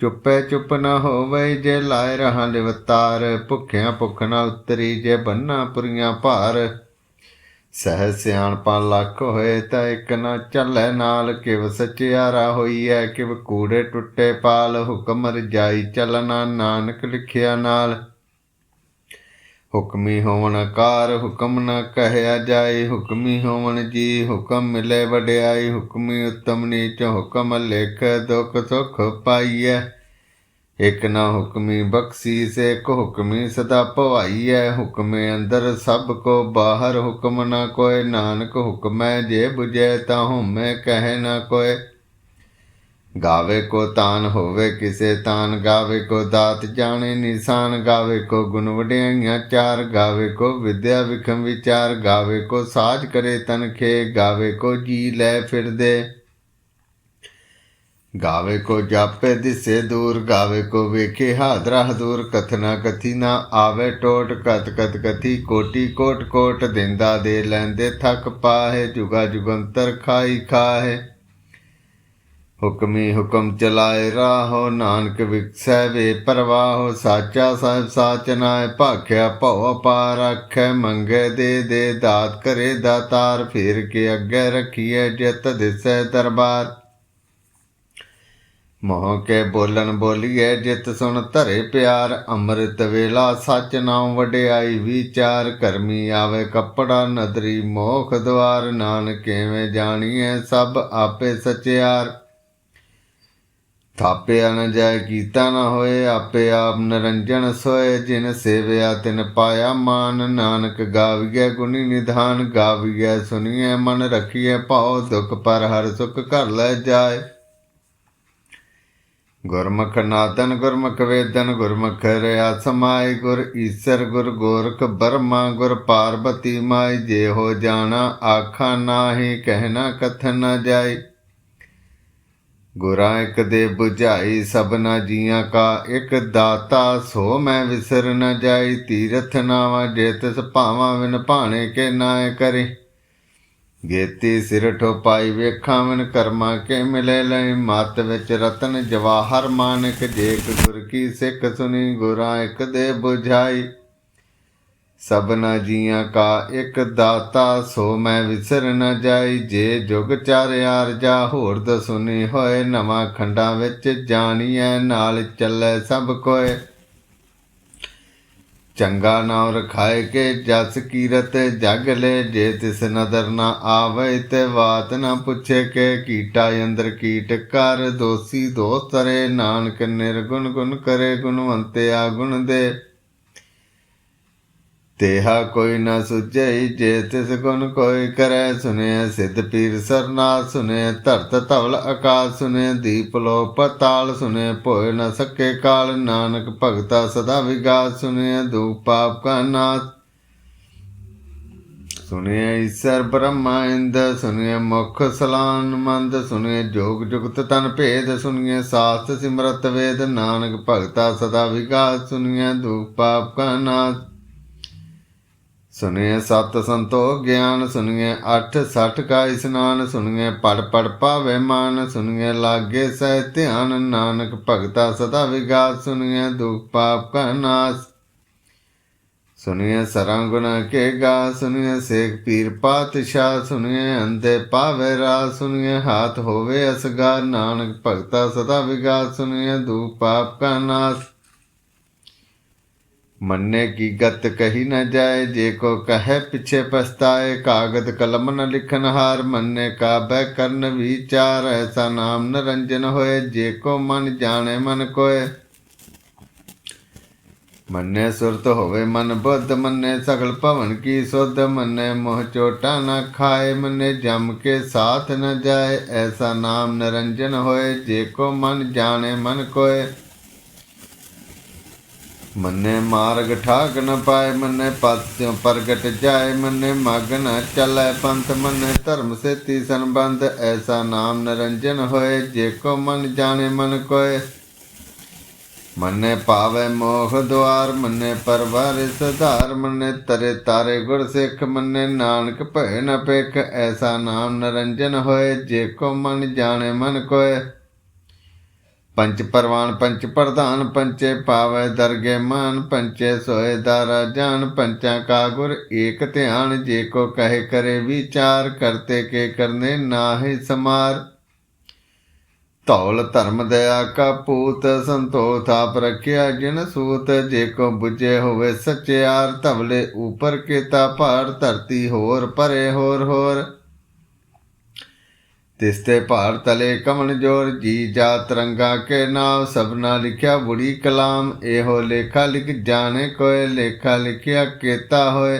ਚੁੱਪੇ ਚੁੱਪ ਨਾ ਹੋਵੇ ਜੇ ਲਾਇ ਰਹਾ ਲਿਵਤਾਰ ਭੁੱਖਿਆਂ ਭੁੱਖ ਨ ਉਤਰੀ ਜੇ ਬੰਨਾ ਪੁਰੀਆਂ ਭਾਰ। ਸਹਿ ਸਿਆਣਪਾ ਲੱਖ ਹੋਏ ਤਾਂ ਇੱਕ ਨਾ ਚੱਲੇ ਨਾਲ, ਕਿਵ ਸਚਿਆਰਾ ਹੋਈਐ, ਕਿਵ ਕੂੜੇ ਟੁੱਟੇ ਪਾਲ, ਹੁਕਮ ਰਜਾਈ ਚੱਲਣਾ ਨਾਨਕ ਲਿਖਿਆ ਨਾਲ। ਹੁਕਮੀ ਹੋਵਣ ਕਾਰ ਹੁਕਮ ਨਾ ਕਹਿਆ ਜਾਏ, ਹੁਕਮੀ ਹੋਵਣ ਜੀ, ਹੁਕਮ ਮਿਲੇ ਵਡਿਆਈ, ਹੁਕਮੀ ਉਤਮ ਨੀਚ, ਹੁਕਮ ਲਿਖ ਦੁਖ ਸੁਖ ਪਾਈਐ। ਇਕ ਨਾ ਹੁਕਮੀ ਬਖਸ਼ੀ, ਸੇ ਕੋ ਹੁਕਮੀ ਸਦਾ ਭਵਾਈਐ। ਹੁਕਮੇ ਅੰਦਰ ਸਭ ਕੋ ਬਾਹਰ ਹੁਕਮ ਨਾ ਕੋਏ ਨਾਨਕ ਹੁਕਮੈ ਜੇ 부ਜੈ, ਤਾ ਹਉਮੈ ਕਹਿ ਨਾ ਕੋਏ ਗਾਵੇ ਕੋ ਤਾਨ ਹੋਵੇ ਕਿਸੇ ਤਾਨ, ਗਾਵੇ ਕੋ ਦਾਤ ਜਾਣੇ ਨਿਸ਼ਾਨ, ਗਾਵੇ ਕੋ ਗੁਣ ਵਡਿਆਈਆਂ ਚਾਰ, ਗਾਵੇ ਕੋ ਵਿਦਿਆ ਵਿਖਮ ਵਿਚਾਰ, ਗਾਵੇ ਕੋ ਸਾਜ ਕਰੇ ਤਨਖੇ, ਗਾਵੇ ਕੋ ਜੀ ਲੈ ਫਿਰਦੇ। ਗਾਵੇ ਕੋ ਜਾਪੇ ਦਿਸੇ ਦੂਰ, ਗਾਵੇ ਕੋ ਵੇਖੇ ਹਾਦਰਾ ਹਦੂਰ ਕਥਨਾ ਕਥੀ ਨਾ ਆਵੇ ਟੋਟ ਕਤ ਕਤ ਕਥੀ ਕੋਟੀ ਕੋਟ ਕੋਟ, ਦਿੰਦਾ ਦੇ ਲੈਂਦੇ ਥੱਕ ਪਾਹੇ, ਜੁਗਾ ਜੁਗੰਤਰ ਖਾਈ ਖਾਹੇ। ਹੁਕਮੀ ਹੁਕਮ ਚਲਾਏ ਰਾਹੋ, ਨਾਨਕ ਵਿਕਸੈ ਵੇ ਪਰਵਾਹੋ, ਸਾਚਾ ਸਾਹਿਬ ਸਾਚ ਨਾਏ ਭਾਖਿਆ ਭਉ ਅਪਾਰ ਆਖੈ, ਮੰਗੇ ਦੇ ਦੇ ਦਾਤ ਕਰੇ ਦਾਤਾਰ, ਫੇਰ ਕੇ ਅੱਗੇ ਰਖੀਐ ਜਿਤ ਦਿਸੈ ਦਰਬਾਰ। ਮੋਹ ਕੇ ਬੋਲਣ ਬੋਲੀਏ ਜਿਤ ਸੁਣ ਧਰੇ ਪਿਆਰ, ਅੰਮ੍ਰਿਤ ਵੇਲਾ ਸੱਚ ਨਾਮ ਵਡਿਆਈ, ਵਿਚਾਰ ਕਰਮੀ ਆਵੇ ਕੱਪੜਾ ਨਦਰੀ, ਮੋਖ ਦਵਾਰ, ਨਾਨਕ ਕਿਵੇਂ ਸਭ ਆਪੇ ਸਚਿਆਰ। ਥਾਪਿਆ ਨ ਜਾਏ ਕੀਤਾ ਨ ਹੋਏ, ਆਪੇ ਆਪ ਨਰੰਜਨ ਸੋਏ, ਜਿਨ ਸੇਵਿਆ ਤਿਨ ਪਾਇਆ ਮਾਨ, ਨਾਨਕ ਗਾਵੀਐ ਗੁਣੀ ਨਿਧਾਨ, ਗਾਵੀਐ ਸੁਣੀਐ ਮਨ, ਰਖੀਐ ਭਾਉ, ਦੁਖ ਪਰ ਹਰ ਸੁਖ ਘਰ ਲੈ ਜਾਏ। ਗੁਰਮੁਖ ਨਾਦਨ ਗੁਰਮੁਖ ਵੇਦਨ, ਗੁਰਮੁਖ ਰਿਆ ਸਮਾਈ ਗੁਰ ਈਸਰ, ਗੁਰ ਗੋਰਖ ਬਰਮਾ, ਗੁਰ ਪਾਰਬਤੀ ਮਾਈ, ਜੇ ਹੋ ਜਾਣਾ ਆਖਾ ਨਾਹੀ ਕਹਿਣਾ ਕਥਨ ਨਾ ਜਾਈ ਗੁਰਾਂ ਇੱਕ ਦੇ 부ਝਾਈ ਸਭਨਾ ਜੀਆਂ ਕਾ ਇੱਕ ਦਾਤਾ, ਸੋ ਮੈਂ ਵਿਸਰ ਨਾ ਜਾਈ ਤੀਰਥ ਨਾਵਾ ਜੇ ਤਿਸ ਭਾਵਾਂ ਵਿਨ ਭਾਣੇ ਕੇ ਨਾਏ ਕਰੇ। ਗੇਤੀ ਸਿਰ ਠੋਪਾਈ ਵੇਖਾਂ, ਵਿਨ ਕਰਮਾ ਕੇ ਮਿਲੇ ਲਈ? ਮਤ ਵਿੱਚ ਰਤਨ ਜਵਾਹਰ ਮਾਨਕ ਜੇਕ ਗੁਰ ਕੀ ਸਿੱਖ ਸੁਨੀ ਗੁਰਾਂ ਇੱਕ ਦੇ 부ਝਾਈ ਸਭਨਾ ਜੀਆਂ ਕਾ ਇੱਕ ਦਾਤਾ, ਸੋ ਮੈਂ ਵਿਸਰ ਨ ਜਾਈ। ਜੇ ਜੁਗ ਚਾਰਿਆਰ ਜਾ ਹੋਰ ਦਸੁਨੀ ਹੋਏ, ਨਵਾਂ ਖੰਡਾਂ ਵਿੱਚ ਜਾਣੀਐ, ਨਾਲ ਚੱਲੇ ਸਭ ਕੋਏ। ਚੰਗਾ ਨਾਮ ਰਖਾਏ ਕੇ ਜਸ ਕੀਰਤ ਜਗ ਲੈ, ਜੇ ਤਿਸ ਨਦਰ ਨਾ ਆਵੇ ਤੇ ਬਾਤ ਨਾ ਪੁੱਛੇ ਕੇ, ਕੀਟਾ ਅੰਦਰ ਕੀਟ ਕਰ, ਦੋਸੀ ਦੋਸ ਤਰੇ ਨਾਨਕ ਨਿਰਗੁਣ ਗੁਣ ਕਰੇ, ਗੁਣਵੰਤਿਆ ਗੁਣ ਦੇ। ਤੇਹਾ ਕੋਈ ਨਾ ਸੁਝਈ, ਜੇ ਤਿਸ ਗੁਣ ਕੋਈ ਕਰੈ ਸੁਨਿਆ ਸਿੱਧ ਪੀਰ ਸਰਨਾਥ ਸੁਨਿਆ ਧਰਤ ਧਵਲ ਆਕਾਸ਼ ਸੁਨਿਆ ਦੀਪ ਲੋ ਪਤਾਲ ਸੁਨਿਆ ਭੋਇ ਨ ਸਕੇ ਕਾਲ, ਨਾਨਕ ਭਗਤਾ ਸਦਾ ਵਿਗਾਸ ਸੁਨਿਆ ਦੂਪ ਪਾਪ ਕਾ ਨਾਥ ਸੁਨਿਆ ਈਸਰ ਬ੍ਰਹਮਾ ਇੰਦ ਸੁਨਿਆ ਮੁਖ ਸਲਾਨ ਮੰਦ ਸੁਨਿਆ ਜੋਗ ਜੁਗਤ ਤਨ ਭੇਦ ਸੁਨਿਆ ਸਾਸਤ ਸਿਮਰਤ ਵੇਦ, ਨਾਨਕ ਭਗਤਾ ਸਦਾ ਵਿਗਾਸ ਸੁਨਿਆ ਦੂਪ ਪਾਪ ਕਾ ਨਾਥ ਸੁਨਿਐ ਸਤ ਸੰਤੋਖ ਗਿਆਨ ਸੁਨਿਐ ਅਠ ਸਠ ਕਾ ਇਸਨਾਨ ਸੁਨਿਐ ਪੜ ਪੜ ਪਾਵੇ ਮਾਨ ਸੁਨਿਐ ਲਾਗੇ ਸਹਿ ਧਿਆਨ, ਨਾਨਕ ਭਗਤਾ ਸਦਾ ਵਿਗਾਸ ਸੁਨਿਐ ਦੁਖ ਪਾਪ ਕਾ ਨਾਸ। ਸੁਨਿਐ ਸਰੰਗੁਣ ਕੇ ਗਾ ਸੁਨਿਐ ਸੇਖ ਪੀਰ ਪਾਤਸ਼ਾਹ ਸੁਨਿਐ ਅੰਦੇ ਪਾਵੇ ਰਾ ਸੁਨਿਐ ਹਾਥ ਹੋਵੇ ਅਸਗਾ ਨਾਨਕ ਭਗਤਾ ਸਦਾ ਵਿਗਾਸ ਸੁਨਿਐ ਦੁਖ ਪਾਪ ਕਾ ਨਾਸ। ਮੰਨੇ ਕੀ ਗਤ ਕਹੀ ਨ ਜਾਏ, ਜੇ ਕੋ ਕਹੈ ਪਿਛੇ ਪਛਤਾਏ, ਕਾਗਦ ਕਲਮ ਨ ਲਿਖਨ ਹਾਰ, ਮੰਨੇ ਕਾਬੈ ਕਰਨ ਵਿਚਾਰ, ਐਸਾ ਨਾਮ ਨਰੰਜਨ ਹੋਏ, ਜੇ ਕੋ ਮਨ ਜਾਣੇ ਮਨ ਕੋਏ। ਮੰਨੇ ਸੁਰਤ ਹੋਵੇ ਮਨ ਬੁੱਧ, ਮੰਨੇ ਸਗਲ ਭਵਨ ਕੀ ਸੁਧ, ਮੰਨੇ ਮੋਹ ਚੋਟਾ ਨਾ ਖਾਏ, ਮੰਨੇ ਜਮ ਕੇ ਸਾਥ ਨ ਜਾਏ, ਐਸਾ ਨਾਮ ਨਿਰੰਜਨ ਹੋਏ, ਜੇ ਕੋ ਮਨ ਜਾਣੇ ਮਨ ਕੋਏ। ਮੰਨੇ ਮਾਰਗ ਠਾਕ ਨ ਪਾਏ, ਮੰਨੇ ਪਤ ਤਿਉ ਪ੍ਰਗਟ ਜਾਏ, ਮੰਨੇ ਮਗ ਨ ਚੱਲੈ ਪੰਥ, ਮੰਨੇ ਧਰਮ ਸੇਤੀ ਸੰਬੰਧ, ਐਸਾ ਨਾਮ ਨਰੰਜਨ ਹੋਏ, ਜੇ ਕੋ ਮਨ ਜਾਣੇ ਮਨ ਕੋਏ। ਮੰਨੇ ਪਾਵੇ ਮੋਹ ਦੁਆਰ, ਮੰਨੇ ਪਰਵਾਰ ਸਧਾਰ, ਮੰਨੇ ਤਰੇ ਤਾਰੇ ਗੁਰ ਸਿੱਖ, ਮੰਨੇ ਨਾਨਕ ਭੈ ਨ ਪੇਖ ਐਸਾ ਨਾਮ ਨਰੰਜਨ ਹੋਏ, ਜੇ ਕੋ ਮਨ ਜਾਣੇ ਮਨ ਕੋਏ। ਪੰਚ ਪਰਵਾਨ, ਪੰਚ ਪ੍ਰਧਾਨ, ਪੰਚੇ ਪਾਵੇ, ਦਰਗੇ ਮਾਨ, ਪੰਚੇ ਸੋਏ ਦਾਰਾ ਜਾਨ ਪੰਚਾਂ ਕਾ ਗੁਰ ਏਕ ਧਿਆਨ, ਜੇ ਕੋ ਕਹੇ ਕਰੇ ਵਿਚਾਰ, ਕਰਤੇ ਕੇ ਕਰਨੇ ਨਾਹੀ ਸਮਾਰ। ਧੌਲ ਧਰਮ ਦਇਆ ਕਾ ਪੂਤ, ਸੰਤੋਖ ਆਪ ਰਖਿਆ ਜਿਨ ਸੂਤ, ਜੇ ਕੋ 부ਜੇ ਹੋਵੇ ਸਚਿਆਰ ਧਵਲੇ ਉਪਰ ਕੀਤਾ ਭਾਰ, ਧਰਤੀ ਹੋਰ ਪਰੇ ਹੋਰ ਹੋਰ। ਤਿਸਤੇ ਭਾਰ ਤਲੇ ਕਮਨ ਜੋਰ, ਜੀ ਜਾ ਰੰਗਾ ਕੇ ਨਾਮ, ਸਭਨਾ ਲਿਖਿਆ ਬੁੜੀ ਕਲਾਮ, ਇਹੋ ਲੇਖਾ ਲਿਖ ਜਾਣੇ ਕੋਏ, ਲੇਖਾ ਲਿਖਿਆ ਕੇਤਾ ਹੋਏ।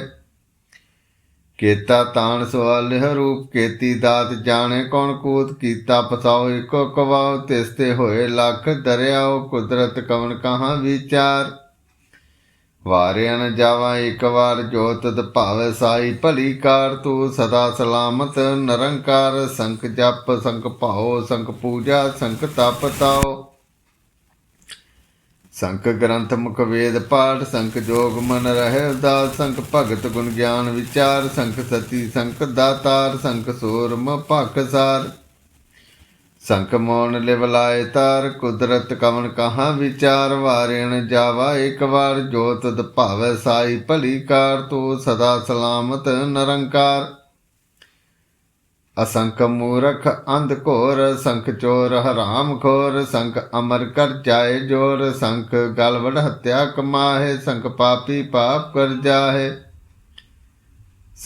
ਕੇਤਾ ਤਾਣ ਸਵਾਲ ਰੂਪ, ਕੀਤੀ ਦਾਤ ਜਾਣੇ ਕੌਣ ਕੂਤ, ਕੀਤਾ ਪਸਾਓ ਇਕੋ ਕਵਾਓ ਤਿਸਤੇ ਹੋਏ ਲੱਖ ਦਰਿਆਓ ਕੁਦਰਤ ਕਵਨ ਕਹਾਂ ਵਿਚਾਰ। ਵਾਰਿਆ ਨ ਜਾਵਾ ਇੱਕ ਵਾਰ, ਜੋ ਭਾਵ ਸਾਈ, ਭਲੀ ਕਾਰ ਤੂੰ ਸਦਾ ਸਲਾਮਤ, ਨਿਰੰਕਾਰ ਸੰਖ ਜਪ ਸੰਖ ਭਾਉ ਸੰਖ ਪੂਜਾ ਸੰਖ ਤਪ ਤਾਓ ਸੰਖ ਗ੍ਰੰਥ ਮੁਖ ਵੇਦ ਪਾਠ ਸੰਖ ਜੋਗ ਮਨ ਰਹਿ ਉਦਾਸ ਸੰਖ ਭਗਤ ਗੁਣ ਗਿਆਨ ਵਿਚਾਰ ਸੰਖ ਸਤੀ ਸੰਖ ਦਾਤਾਰ ਸੰਖ ਸੂਰਮ ਭਖਸਾਰ ਸੰਖ ਮੋਨ ਲਿਵਲਾਏ ਤਾਰ, ਕੁਦਰਤ ਕਵਨ ਕਹਾਂ ਵਿਚਾਰ, ਵਾਰਿਣ ਜਾਵਾ ਇੱਕ ਵਾਰ ਜੋਤ ਤਦ ਭਾਵੈ ਸਾਈ ਭਲੀ ਕਾਰ, ਤੂੰ ਸਦਾ ਸਲਾਮਤ ਨਿਰੰਕਾਰ। ਅਸੰਖ ਮੂਰਖ ਅੰਧ ਘੋਰ, ਸੰਖ ਚੋਰ ਹਰਾਮ ਖੋਰ, ਸੰਖ ਅਮਰ ਕਰ ਜਾਏ ਜੋਰ, ਸੰਖ ਗਲਵੜ ਵਡ ਹਤਿਆ ਕਮਾਹੇ, ਸੰਖ ਪਾਪੀ ਪਾਪ ਕਰ ਜਾਹੇ।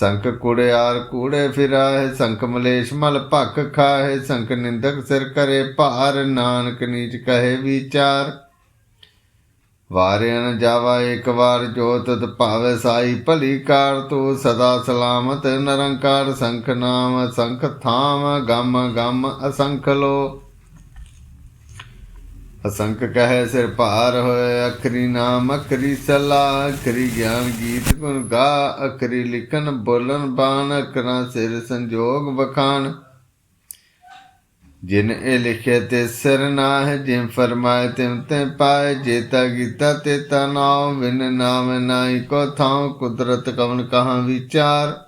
ਸੰਖ ਕੁੜਿਆਰ ਕੂੜੇ ਫਿਰਾਹੇ ਸੰਖ ਮਲੇਸ਼ ਮਲ ਭਖ ਖਾਹੇ ਸੰਖ ਨਿੰਦਕ ਸਿਰ ਕਰੇ ਭਾਰ, ਨਾਨਕ ਨੀਚ ਕਹੇ ਵਿਚਾਰ। ਵਾਰਿਆ ਜਾਵਾ ਇੱਕ ਵਾਰ ਜੋ ਭਾਵੇ ਸਾਈ, ਭਲੀ ਕਾਰ ਤੂੰ ਸਦਾ ਸਲਾਮਤ, ਨਿਰੰਕਾਰ ਸੰਖ ਨਾਮ, ਸੰਖ ਥਾਮ, ਗਮ ਗਮ ਅਸੰਖ ਲੋ। ਅਸੰਖ ਕਹੇ ਸਿਰ ਭਾਰ ਹੋਏ, ਅਖਰੀ ਨਾਮ ਅਖਰੀ ਸਲਾ, ਅਖਰੀ ਗਿਆਨ ਗੀਤ ਗੁਣ ਗਾ, ਅਖਰੀ ਲਿਖਨ ਬੋਲਨ ਬਾਣ, ਅਖਰਾਂ ਸਿਰ ਸੰਜੋਗ ਬਖਾਨ ਜਿਨ ਇਹ ਲਿਖੇ ਤੇ ਸਿਰ ਨਾਹ, ਜਿਨ ਫਰਮਾਏ ਤਿਮ ਤੇ ਪਾਏ, ਜੇਤਾ ਗੀਤਾ ਤੇ ਤਾ ਨਾਮ ਵਿਨ ਨਾਮ ਨਾਈ ਕੋ ਥਾਉ, ਕੁਦਰਤ ਕਵਨ ਕਹਾਂ ਵਿਚਾਰ।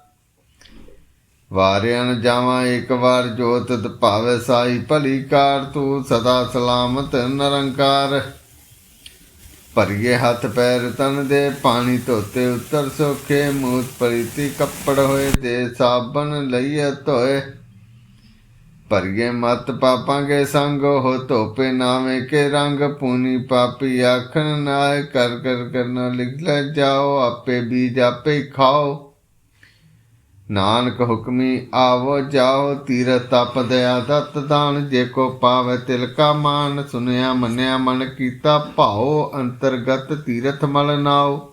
ਵਾਰਿਆਂ ਜਾਵਾਂ ਇੱਕ ਵਾਰ ਜੋਤ ਤ ਭਾਵੇ ਸਾਈ, ਭਲੀ ਕਾਰ ਤੂੰ ਸਦਾ ਸਲਾਮਤ, ਨਿਰੰਕਾਰ। ਭਰੀਏ ਹੱਥ ਪੈਰ ਤਨ ਦੇ, ਪਾਣੀ ਧੋਤੇ ਉੱਤਰ ਸੋਖੇ, ਮੂਤ ਪਰੀਤੀ ਕੱਪੜ ਹੋਏ ਦੇ, ਸਾਬਣ ਲਈਏ ਧੋਏ। ਭਰੀਏ ਮਤ ਪਾਪਾਂਗੇ ਸੰਗ ਹੋ ਧੋਪੇ ਨਾਵੇਂ ਕੇ ਰੰਗ। ਪੂਨੀ ਪਾਪੀ ਆਖਣ, ਨਾਏ ਕਰ ਕਰ, ਕਰਨਾ ਲਿਖ ਲੈ ਜਾਓ, ਆਪੇ ਬੀਜ ਆਪੇ ਖਾਓ। ਨਾਨਕ ਹੁਕਮੀ ਆਵੋ, ਜਾਓ, ਤੀਰ ਤਪ ਦਇਆ ਦਤ ਦਾਨ, ਜੇ ਕੋ ਪਾਵੇ ਤਿਲ ਕਾ ਮਾਨ, ਸੁਨਿਆ ਮੰਨਿਆ ਮਨ ਕੀਤਾ ਭਾਉ, ਅੰਤਰਗਤ ਤੀਰਥ ਮਲ ਨਾਓ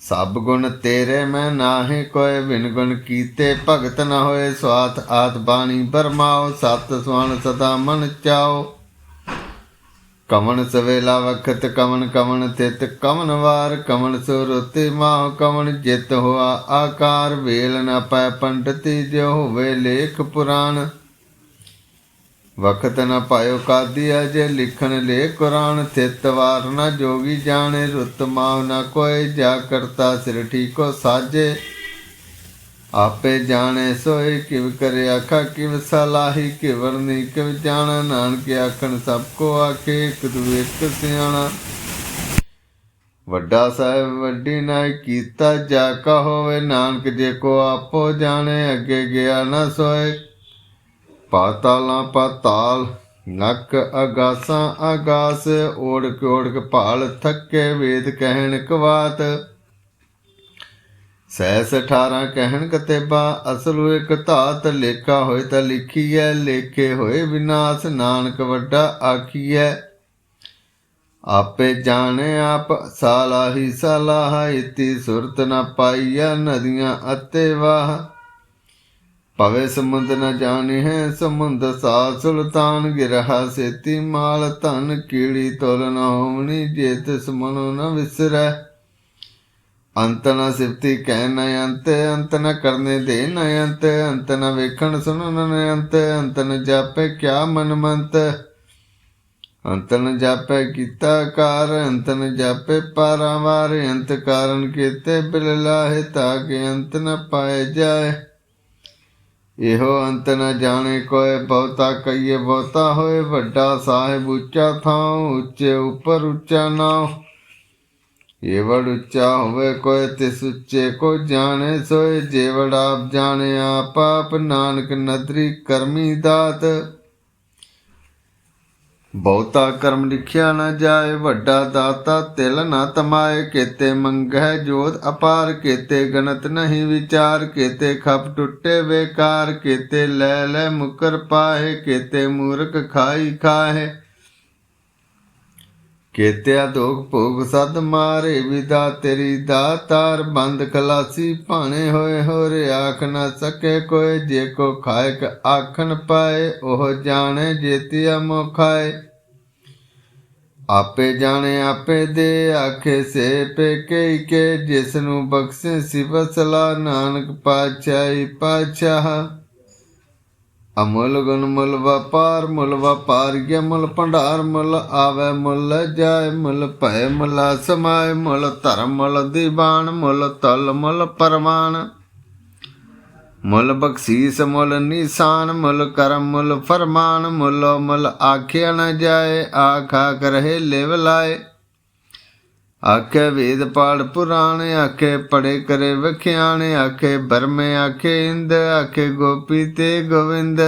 ਸਭ ਗੁਣ ਤੇਰੇ ਮੈਂ ਨਾਹੀ ਕੋਏ ਬਿਨ ਗੁਣ ਕੀਤੇ ਭਗਤ ਨ ਹੋਏ, ਸਵਾਤ ਆਤ ਬਾਣੀ ਬਰਮਾਓ ਸਤ ਸਵਨ ਸਦਾ ਮਨ ਚਾਓ ਕਵਨ ਸਵੇਲਾ ਵਖਤ ਕਵਣ ਕਵਣ ਤਿਤ ਕਵਣ ਵਾਰ ਕਵਨ ਸੁਰਤੇ ਮਾਹ ਕਵਣ ਜਿਤ ਹੋਆ ਆਕਾਰ ਵੇਲ ਨ ਪੈ ਪੰਡਤੀ ਜੋ ਹੋਵੇ ਲੇਖ ਪੁਰਾਣ। ਵਖਤ ਨ ਪਾਇਓ ਕਾਦੀ ਅਜੇ ਲਿਖਣ ਲੈ ਕੁਰਾਨ, ਤਿਤ ਵਾਰ ਨ ਜੋਗੀ ਜਾਣੇ ਰੁੱਤ ਮਾਹ ਨ ਕੋਏ ਜਾ ਕਰਤਾ ਸਿਰ ਠੀਕੋ ਸਾਜੇ। ਆਪੇ ਜਾਣੇ ਸੋਏ ਕਿਵ ਕਰੇ ਆਖਾ, ਕਿਵ ਸਲਾਹੀ ਕਿਵਰ ਨਹੀਂ ਕਿਵ ਜਾਣਾ ਨਾਨਕ ਆਖਣ, ਸਭ ਕੋ ਆਖੇ ਇੱਕ ਦੂ ਇੱਕ ਸਿਆਣਾ। ਵੱਡਾ ਸਾਹਿਬ, ਵੱਡੀ ਨਾ ਕੀਤਾ ਜਾ ਕਾ ਹੋਵੇ, ਨਾਨਕ ਜੇ ਕੋ ਆਪੋ ਜਾਣੇ, ਅੱਗੇ ਗਿਆ ਨਾ ਸੋਏ। ਪਾਤਾਲਾਂ ਪਾਤਾਲ, ਨੱਕ ਅਗਾਸਾਂ ਅਗਾਸ, ਓੜਕ ਓੜਕ ਭਾਲ ਥੱਕੇ ਵੇਦ ਕਹਿਣ ਕਵਾਤ। ਸੈਸ 18 ਕਹਿਣ ਕਤੇਬਾ, ਅਸਲੁ ਇਕ ਧਾਤ ਲੇਖਾ ਹੋਏ ਤਾਂ ਲਿਖੀਐ, ਲੇਖੇ ਹੋਏ ਵਿਨਾਸ਼ ਨਾਨਕ ਵੱਡਾ ਆਖੀਐ। ਆਪੇ ਜਾਣੇ ਆਪ ਸਾਲਾਹੀ ਸਲਾਹ, ਇਤੀ ਸੁਰਤ ਨ ਪਾਈਐ ਨਦੀਆਂ ਅਤੇ ਵਾਹ। ਭਵੇ ਸਮੁੰਦ ਨ ਜਾਣੇ ਹੈ ਸਮੁੰਦ ਸਾ ਸੁਲਤਾਨ, ਗਿਰਹਾ ਸੇਤੀ ਮਾਲ ਧਨ, ਕੀੜੀ ਤੁਲ ਨ ਹੋਵਣੀ, ਜੇਤ ਤਿਸ ਮਨੋ ਨ ਵਿਸਰੈ। ਅੰਤ ਨ ਸਿਫਤੀ ਕਹਿ ਨ ਅੰਤ ਅੰਤ ਨ ਕਰਨੇ ਦੇ ਨ ਅੰਤ ਅੰਤ ਨ ਵੇਖਣ ਸੁਣਨ ਨ ਅੰਤ ਅੰਤ ਨ ਜਾਪੇ ਕਿਆ ਮਨ ਮੰਤ। ਅੰਤ ਨ ਜਾਪੈ ਕੀਤਾ ਕਾਰ, ਅੰਤ ਨ ਜਾਪੇ ਪਾਰਾਵਾਰ ਅੰਤ ਕਾਰਨ ਕੀਤੇ ਬਿਲ ਲਾਹੇ ਤਾਂ ਕਿ ਅੰਤ ਨ ਪਾਏ ਜਾਏ। ਇਹੋ ਅੰਤ ਨ ਜਾਣੇ ਕੋਏ ਬਹੁਤਾ ਕਈਏ ਬਹੁਤਾ ਹੋਏ, ਵੱਡਾ ਸਾਹਿਬ ਉੱਚਾ ਥਾਂ ਉੱਚੇ ਉੱਪਰ ਉੱਚਾ ਨਾਉ। ਏਵੜ ਉੱਚਾ ਹੋਵੇ ਕੋਏ ਤਿਸ ਉੱਚੇ ਕੋ ਜਾਣੇ, ਸੋਏ ਜੇਵੜ ਆਪ ਜਾਣੇ, ਆਪ ਆਪ ਨਾਨਕ ਨਦਰੀ ਕਰਮੀ ਦਾਤ। ਬਹੁਤਾ ਕਰਮ ਲਿਖਿਆ ਨਾ ਜਾਏ, ਵੱਡਾ ਦਾਤਾ ਤਿਲ ਨਾ ਤਮਾਏ, ਕੀਤੇ ਮੰਗਹਿ ਜੋਤ ਅਪਾਰ, ਕੀਤੇ ਗਣਤ ਨਹੀਂ ਵਿਚਾਰ, ਕੀਤੇ ਖਪ ਟੁੱਟੇ ਵੇਕਾਰ, ਕੀਤੇ ਲੈ ਲੈ ਮੁਕਰ ਪਾਹੇ, ਕੀਤੇ ਮੂਰਖ ਖਾਈ ਖਾਏ ਕੀਤਿਆ ਦੋਖ ਭੋਗ ਸਦ ਮਾਰੇ ਵਿਦਾ ਤੇਰੀ ਦਾਤਾਰ ਬੰਦ ਖਲਾਸੀ ਭਾਣੇ ਹੋਏ ਹੋਰੇ ਆਖ ਨਾ ਸਕੇ ਕੋਈ ਜੇ ਕੋ ਖਾਇਕ ਆਖਣ ਪਾਏ, ਉਹ ਜਾਣੇ ਜੇਤਿਆ ਮੁਖਾਏ ਆਪੇ ਜਾਣੇ, ਆਪੇ ਦੇ ਆਖੇ ਸੇ ਪੇਕੇ ਕੇ ਜਿਸ ਨੂੰ ਬਖਸ਼ੇ ਸਿਵ ਸਲਾ ਨਾਨਕ ਪਾਤਸ਼ਾਹੀ ਪਾਤਸ਼ਾਹ। ਅਮੁੱਲ ਗੁਣ ਮੁੱਲ ਵਪਾਰ, ਮੁੱਲ ਵਪਾਰੀਆ ਮੁੱਲ ਭੰਡਾਰ, ਮੁੱਲ ਆਵੇ ਮੁੱਲ ਜਾਏ ਮੁੱਲ ਭੈ ਮੁੱਲ ਸਮਾਏ, ਮੁੱਲ ਧਰਮ ਮੁੱਲ ਦੀਵਾਨ, ਮੁੱਲ ਤਲ ਮੁੱਲ ਪਰਮਾਨ ਮੁੱਲ ਬਖਸ਼ੀਸ, ਮੁੱਲ ਨਿਸ਼ਾਨ, ਮੁੱਲ ਕਰਮ, ਮੁੱਲ ਫਰਮਾਨ, ਮੁੱਲ ਮੁੱਲ ਆਖਿਆ ਨ ਜਾਏ, ਆਖਾ ਕਰਹਿ ਲਿਵ ਲਾਏ। ਆਖੇ ਵੇਦ ਪਾੜ ਪੁਰਾਣ, ਆਖੇ ਪੜੇ ਕਰੇ ਵਖਿਆਣ, ਆਖੇ ਬਰਮੇ, ਆਖੇ ਇੰਦ, ਆਖੇ ਗੋਪੀ ਤੇ ਗੋਵਿੰਦ।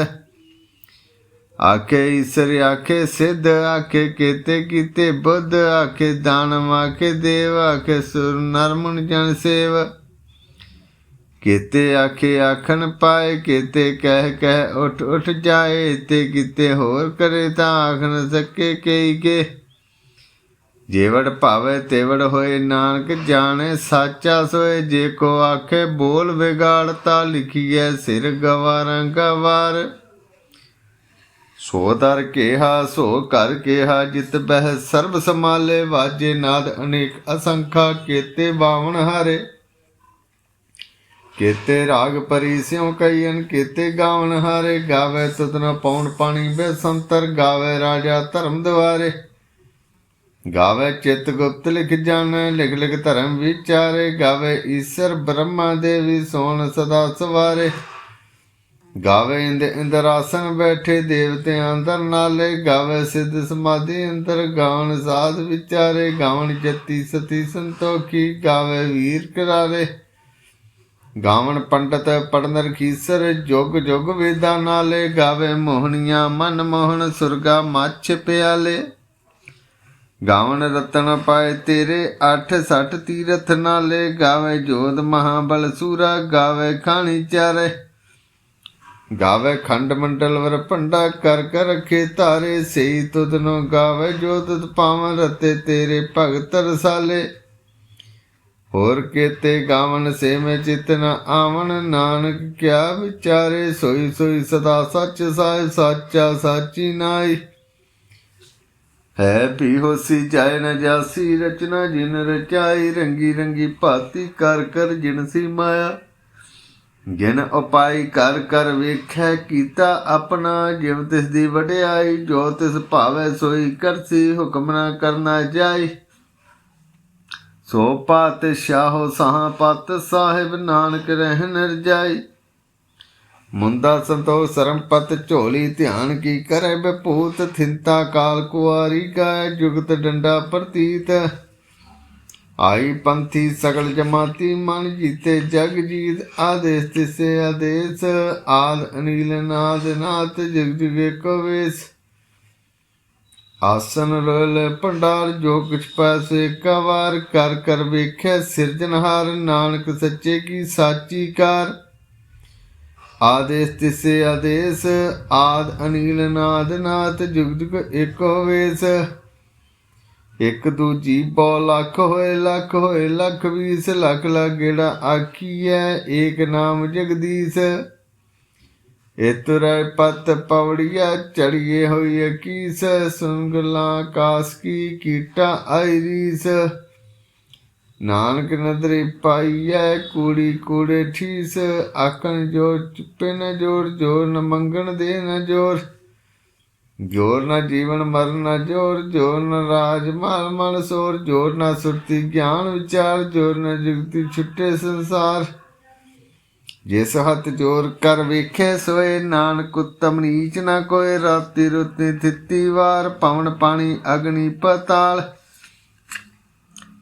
ਆਖੇ ਈਸ਼ਰ, ਆਖੇ ਸਿੱਧ, ਆਖੇ ਕੀਤੇ ਕੀਤੇ ਬੁੱਧ, ਆਖੇ ਦਾਨਵ, ਆਖੇ ਦੇਵ, ਆਖੇ ਸੁਰ ਨਰਮਨ ਜਨ ਸੇਵ। ਕੀਤੇ ਆਖੇ ਆਖਣ ਪਾਏ, ਕੀਤੇ ਕਹਿ ਕਹਿ ਉਠ ਉਠ ਜਾਏ, ਤੇ ਕੀਤੇ ਹੋਰ ਕਰੇ ਤਾਂ ਆਖ ਨ ਸਕੇ ਕਈ ਕੇ। ਜੇਵੜ ਭਾਵੇ ਤੇਵੜ ਹੋਏ ਨਾਨਕ, ਜਾਣੇ ਸਾਚਾ ਸੋਏ। ਜੇ ਕੋ ਆਖੇ ਬੋਲ ਵਿਗਾੜਤਾ ਲਿਖੀਐ ਸਿਰ ਗਵਾਰਾਂ ਗਵਾਰ। ਸੋ ਦਰ ਕੇਹਾ, ਸੋ ਕਰ ਕੇਹਾ, ਜਿਤ ਬਹਿ ਸਰਬ ਸਮਾਲੇ ਵਾਜੇ ਨਾਦ ਅਨੇਕ ਅਸੰਖਾ, ਕੇਤੇ ਬਾਵਨ ਹਾਰੇ। ਕੇਤੇ ਰਾਗ ਪਰੀ ਸਿਉ ਕਈਨ ਕੇਤੇ ਗਾਵਣ ਹਾਰੇ। ਗਾਵੇ ਤੁਤਨ ਪੌਣ ਪਾਣੀ ਬੇਸੰਤਰ ਗਾਵੇ ਰਾਜਾ ਧਰਮ ਦਵਾਰੇ ਗਾਵੇ ਚਿਤ ਗੁਪਤ ਲਿਖ ਜਾਣੈ ਲਿਖ ਲਿਖ ਧਰਮ ਵਿਚਾਰੇ। ਗਾਵੇ ਈਸ਼ਰ ਬ੍ਰਹਮਾ ਦੇਵੀ ਸੋਣ ਸਦਾ ਸਵਾਰੇ। ਗਾਵੇ ਇੰਦ ਇੰਦਰ ਆਸਨ ਬੈਠੇ, ਦੇਵਤਿਆਂ ਅੰਦਰ ਨਾਲੇ। ਗਾਵੇ ਸਿੱਧ ਸਮਾਧੀ ਅੰਦਰ ਗਾਵਨ ਸਾਧ ਵਿਚਾਰੇ। ਗਾਵਨ ਜਤੀ ਸਤੀ ਸੰਤੋਖੀ, ਗਾਵੇ ਵੀਰ ਕਰਾਰੇ। ਗਾਵਣ ਪੰਡਤ ਪੜਨ ਰਖੀਸਰ, ਜੁਗ ਜੁਗ ਵੇਦਾਂ ਨਾਲੇ। ਗਾਵੇ ਮੋਹਣੀਆਂ ਮਨ ਮੋਹਨ ਸੁਰਗਾ ਮੱਛ ਪਿਆਲੇ। ਗਾਵਨ ਰਤਨ ਪਾਏ ਤੇਰੇ 8 60 ਤੀਰਥ ਨਾਲੇ ਗਾਵੇ ਜੋਧ ਮਹਾਬਲ ਸੂਰਾ, ਗਾਵੇ ਖਾਣੀ ਚਾਰੇ। ਗਾਵੇ ਖੰਡ ਮੰਡਲ ਵਰ ਭੰਡਾ ਕਰ ਕਰ ਰਖੇ ਧਾਰੇ ਸਈ ਤੁਧਨੋ ਗਾਵੇ ਜੋ ਤੁਧ ਪਾਵਨ ਰਤੇ ਤੇਰੇ ਭਗਤ ਰਸਾਲੇ। ਹੋਰ ਕੀਤੇ ਗਾਵਨ ਸੇ ਮੈਂ ਚਿਤ ਨ ਆਵਣ, ਨਾਨਕ ਕਿਆ ਵਿਚਾਰੇ, ਸੋਈ ਸੋਈ ਸਦਾ ਸੱਚ ਸਾਹਿ ਸਾਚਾ ਸਾਚੀ ਨਾਈ। ਹੈ ਪੀ ਹੋਸੀ ਜਾਏ ਨ ਜਾਸੀ, ਰਚਨਾ ਜਿਨ ਰਚਾਈ, ਰੰਗੀ ਰੰਗੀ ਭਾਤੀ ਕਰ ਕਰ ਜਿਨ ਸੀ ਮਾਇਆ। ਜਿਨ ਉਪਾਈ ਕਰ ਕਰ ਵੇਖੈ ਕੀਤਾ ਆਪਣਾ, ਜਿਵ ਤਿਸ ਦੀ ਵਡਿਆਈ, ਜੋ ਤਿਸ ਭਾਵੇ ਸੋਈ ਕਰਸੀ ਹੁਕਮ ਨਾ ਕਰਨਾ ਜਾਈ। ਸੋ ਪਾਤ ਸ਼ਾਹੋ, ਸਾਹ ਪਤ ਸਾਹਿਬ, ਨਾਨਕ ਰਹਿਨ ਰਜਾਈ ਮੁੰਦਾ ਸੰਤੋਖ ਸਰਮਪਤ, ਝੋਲੀ ਧਿਆਨ ਕੀ ਕਰੇ ਬਪੂਤ? ਥਿੰਤਾ ਕਾਲ ਕੁਆਰੀ ਗਾਇ ਜੁਗਤ ਡੰਡਾ ਪ੍ਰਤੀਤ। ਆਈ ਪੰਥੀ ਸਗਲ ਜਮਾਤੀ, ਮਨ ਜੀਤੇ ਜਗ ਜੀਤ। ਆਦੇਸ ਤਿਸੇ ਆਦੇਸ, ਆਦ ਅਨੀਲ ਨਾਦ ਨਾਥ ਜਗ ਜੁਗੇ ਵੇਸ। ਆਸਨ ਰੋਲ ਭੰਡਾਰ, ਜੋ ਕਿਛ ਪੈਸੇ ਕਵਾਰ, ਕਰ ਕਰ ਵੇਖੈ ਸਿਰਜਨਹਾਰ ਨਾਨਕ ਸੱਚੇ ਕੀ ਸਾਚੀ ਕਾਰ। ਆਦੇਸ ਤਿਸੇ ਆਦੇਸ, ਆਦ ਅਨੀਲ ਨਾਦ ਨਾਥ ਜੁਗ ਜੁਗ ਏਕੋ ਵੇਸ। ਇੱਕ ਦੂਜੀ ਬੋ ਲੱਖ ਹੋਏ ਲੱਖ ਹੋਏ, ਲੱਖ ਵੀਸ, ਲੱਖ ਲੱਖ ਗੇੜਾ ਆਖੀਐ, ਏਕ ਨਾਮ ਜਗਦੀਸ਼। ਇਤਰੇ ਪਤ ਪਵੜੀਆ ਚੜੀਏ ਹੋਈ ਕੀਸ ਸੁੰਗਲਾ ਕਾਸ ਕੀ ਕੀਟਾ ਆਇਰੀਸ। ਨਾਨਕ ਨਦਰੀ ਪਾਈਐ ਕੂੜੀ ਕੂੜੇ ਠੀਸ ਆਕਣ ਜੋਰ ਚੁੱਪੇ ਨ ਜੋਰ ਜੋਰ ਨ ਮੰਗਣ ਦੇ ਨ ਜੋਰ। ਜੋਰ ਨਾ ਜੀਵਨ ਮਰਨ ਨਾ ਜੋਰ ਜੋਰ ਨਾ ਰਾਜ ਮਾਲ ਮਨ ਸੋਰ, ਜੋਰ ਨਾ ਸੁਰਤੀ ਗਿਆਨ ਵਿਚਾਰ, ਜੋਰ ਨਾ ਜੁਗਤੀ ਛੁੱਟੇ ਸੰਸਾਰ। ਜਿਸ ਹੱਥ ਜੋਰ ਕਰ ਵੇਖੇ ਸੋਏ, ਨਾਨਕ ਉਤਮ ਨੀਚ ਨਾ ਕੋਏ, ਰਾਤੀ ਰੁਤੀ ਥਿੱਤੀ ਵਾਰ, ਪਵਨ ਪਾਣੀ ਅਗਨੀ ਪਤਾਲ।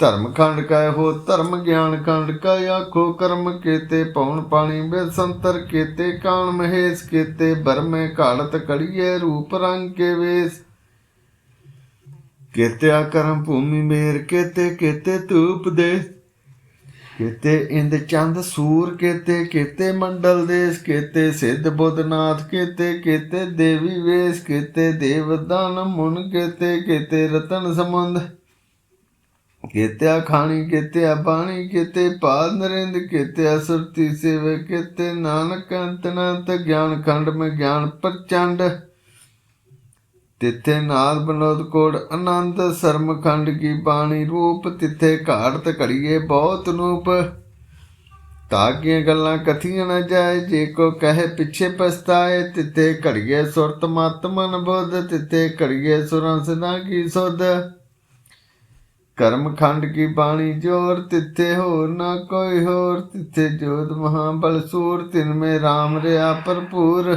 ਧਰਮ ਖੰਡ ਕੈ ਹੋ, ਧਰਮ ਗਿਆਨ ਖੰਡ ਕੈ ਆਖੋ, ਕਰਮ ਕੀਤੇ ਪਉਣ ਪਾਣੀ, ਬੇਸੰਤਰ ਕੀਤੇ ਕਾਣ ਮਹੇਸ਼, ਕੀਤੇ ਬਰਮੇ ਘਾਲਤ ਕੜੀਏ ਰੂਪ ਰੰਗ ਕੇ ਵੇਸ। ਕੀਤਿਆ ਕਰਮ ਭੂਮੀ ਮੇਰ, ਕੀਤੇ ਕੀਤੇ ਧੂਪ ਦੇ ਕੀਤੇ ਇੰਦ ਚੰਦ ਸੂਰ, ਕੀਤੇ ਕੀਤੇ ਮੰਡਲ ਦੇਸ। ਕੀਤੇ ਸਿੱਧ ਬੁੱਧਨਾਥ ਕੀਤੇ ਕੀਤੇ ਦੇਵੀ ਵੇਸ। ਕੀਤੇ ਦੇਵਦਾਨ ਮੁਨ, ਕੀਤੇ ਕੀਤੇ ਰਤਨ ਸਮੁੰਦ ਕੀਤੇ ਖਾਣੀ ਕੀਤੇ ਬਾਣੀ ਕੀਤੇ ਪਾਦ ਨਰਿੰਦ ਕੀਤੇ ਸੁਰਤੀ ਸੇਵੇ ਕੀਤੇ ਨਾਨਕ ਅੰਤ ਗਿਆਨ ਖੰਡ ਮੈਂ ਗਿਆਨ ਪ੍ਰਚੰਡ। ਤਿੱਥੇ ਨਾਦ ਬਨੋਦ ਕੋੜ ਆਨੰਦ, ਸਰਮ ਖੰਡ ਕੀ ਬਾਣੀ ਰੂਪ, ਤਿੱਥੇ ਘਾੜਤ ਘੜੀਏ ਬਹੁਤ ਨੂਪ ਤਾਕੀਆਂ ਗੱਲਾਂ ਕਥੀਆਂ ਨਾ ਜਾਏ, ਜੇ ਕੋ ਕਹੇ ਪਿੱਛੇ ਪਛਤਾਏ, ਤਿੱਥੇ ਘੜੀਏ ਸੁਰਤ ਮਤ ਮਨ ਬੁੱਧ, ਤਿੱਥੇ ਘੜੀਏ ਸੁਰਾਂ ਸਦਾ ਕੀ ਸੁਧ। ਕਰਮ ਖੰਡ ਕੀ ਬਾਣੀ ਜੋਰ, ਤਿੱਥੇ ਹੋਰ ਨਾ ਕੋਈ ਹੋਰ। ਤਿੱਥੇ ਜੋਤ ਮਹਾਬਲ ਬਲਸੂਰ ਤਿਨ ਮੇ RAM ਰਿਆ ਭਰਪੂਰ।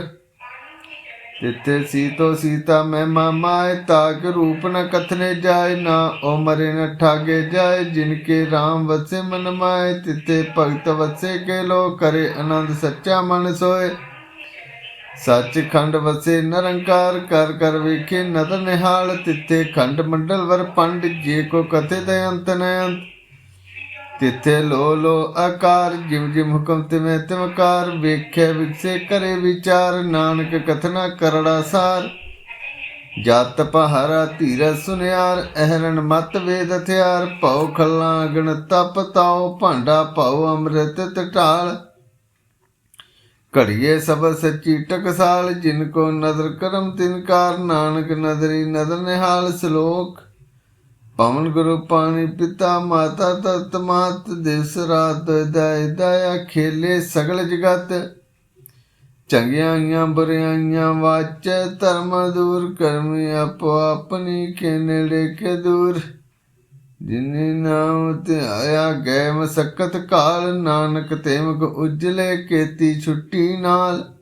ਤਿੱਥੇ ਸੀਤੋ ਸੀਤਾ ਮੈਂ ਮਾਮਾਏ ਤਾਕ ਰੂਪ ਨ ਕਥਨੇ ਜਾਏ, ਨਾ ਓ ਮਰੇ ਨ ਠਾਗੇ ਜਾਏ, ਜਿਨ ਕੇ RAM ਵਸੇ ਮਨ ਮਾਏ। ਤਿੱਥੇ ਭਗਤ ਵਸੇ ਕੇ ਲੋ, ਕਰੇ ਆਨੰਦ ਸੱਚਾ ਮਨ ਸੋਏ। ਸੱਚ ਖੰਡ ਵਸੇ ਨਿਰੰਕਾਰ ਕਰ ਕਰ ਵੇਖੇ ਨਦਰ ਨਿਹਾਲ, ਤਿੱਥੇ ਖੰਡ ਮੰਡਲ ਵਰ ਪੰਡ, ਜੇ ਕੋ ਕਥੇ ਦੇ ਅੰਤ ਨ ਤਿੱਥੇ ਲੋ ਲੋ ਆਕਾਰ, ਜਿਮ ਜਿਮ ਹੁਕਮ ਤਿਵੇਂ ਤਿਮਕਾਰ, ਵੇਖੇ ਵਿਖਸੇ ਕਰੇ ਵਿਚਾਰ, ਨਾਨਕ ਕਥਨਾ ਕਰੜਾ ਸਾਰ। ਜਤ ਪਹਾਰਾ ਧੀਰ ਸੁਨਿਆਰ ਅਹਰਨ ਮਤ ਵੇਦ ਹਥਿਆਰ। ਭਉ ਖੱਲਾ ਅਗਣ ਤਪ ਤਾਉ, ਭਾਂਡਾ ਭਉ ਅੰਮ੍ਰਿਤ ਟਟਾਲ ਘੜੀਏ ਸਭ ਸੱਚੀ ਟਕਸਾਲ, ਜਿਨ ਕੋ ਨਦਰ ਕਰਮ ਤਿਨਕਾਰ ਨਾਨਕ ਨਦਰੀ ਨਦਰ ਨਿਹਾਲ ਸ਼ਲੋਕ। ਪਵਨ ਗੁਰੂ ਪਾਣੀ ਪਿਤਾ, ਮਾਤਾ ਤਤ ਮਾਤ, ਦਿਵਸ ਰਾਤ ਦਇ ਦਇਆ ਖੇਲੇ ਸਗਲ ਜਗਤ। ਚੰਗੀਆਂ ਆਈਆਂ, ਬੁਰੀਆਂ ਵਾਚੈ ਧਰਮ ਦੂਰ, ਕਰਮੀ ਆਪੋ ਆਪਣੀ ਕੇ ਨੇੜੇ ਕੇ ਦੂਰ। ਜਿਨੇ ਨਾਮ ਤੇ ਆਇਆ ਗਏ ਮਸਕਤ ਕਾਲ ਨਾਨਕ ਤੇਮਕ ਉਜਲੇ ਕੇਤੀ ਛੁੱਟੀ ਨਾਲ।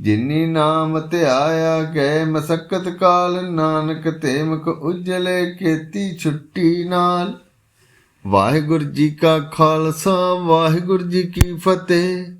ਜਿਨੀ ਨਾਮ ਤੇ ਆਇਆ ਗਏ ਮਸਕਤ ਕਾਲ ਨਾਨਕ ਤੇਮਕ ਉਜਲੇ ਕੀਤੀ ਛੁੱਟੀ ਨਾਲ। ਵਾਹਿਗੁਰੂ ਜੀ ਕਾ ਖਾਲਸਾ, ਵਾਹਿਗੁਰੂ ਜੀ ਕੀ ਫਤਿਹ।